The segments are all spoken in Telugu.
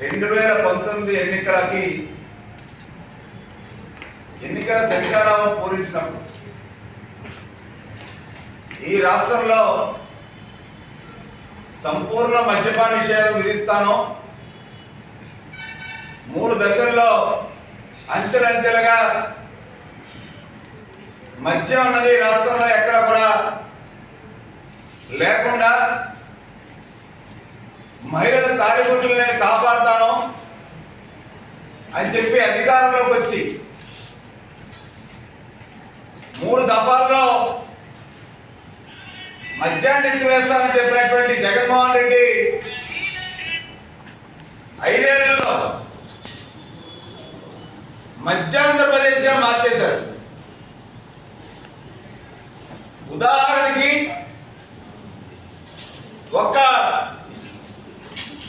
రెండు వేల పంతొమ్మిది ఎన్నికలకి ఎన్నికల శంఖారావం పూరించినప్పుడు ఈ రాష్ట్రంలో సంపూర్ణ మద్యపాన నిషేధం విధిస్తాను మూడు దశల్లో అంచెలంచెలుగా మద్యం అన్నది రాష్ట్రంలో ఎక్కడ కూడా లేకుండా మహిళల తాలిబొట్టులు నేను కాపాడుతాను అని చెప్పి అధికారంలోకి వచ్చి మూడు దఫాల్లో మద్యాన్ని ఎత్తివేస్తానని చెప్పినటువంటి జగన్మోహన్ రెడ్డి ఐదేళ్ళలో మధ్యాంధ్రప్రదేశ్గా మార్చేశారు. ఉదాహరణకి ఒక్క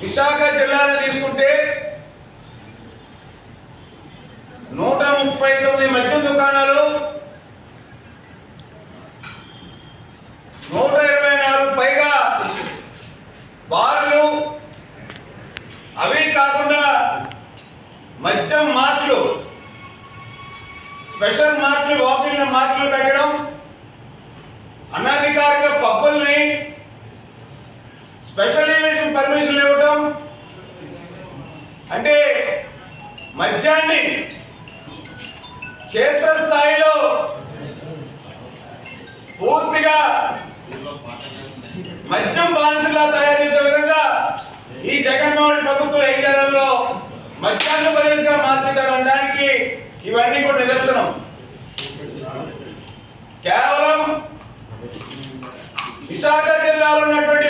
విశాఖ జిల్లాను తీసుకుంటే నూట ముప్పై తొమ్మిది మద్యం దుకాణాలు నూట ఇరవై నాలుగు పైగా బార్లు అవి కాకుండా మద్యం మార్ట్లు స్పెషల్ మార్ట్లు వాకింగ్ మార్ట్లు పెట్టడం అంటే మద్యాన్ని క్షేత్రస్థాయిలో పూర్తిగా మద్యం బానిసలా తయారు చేసే విధంగా ఈ జగన్మోహన్ ప్రభుత్వం ఐదేళ్ళలో మధ్యాంధ్రప్రదేశ్గా మార్చేశాడు అనడానికి ఇవన్నీ కూడా నిదర్శనం. కేవలం విశాఖ జిల్లాలో ఉన్నటువంటి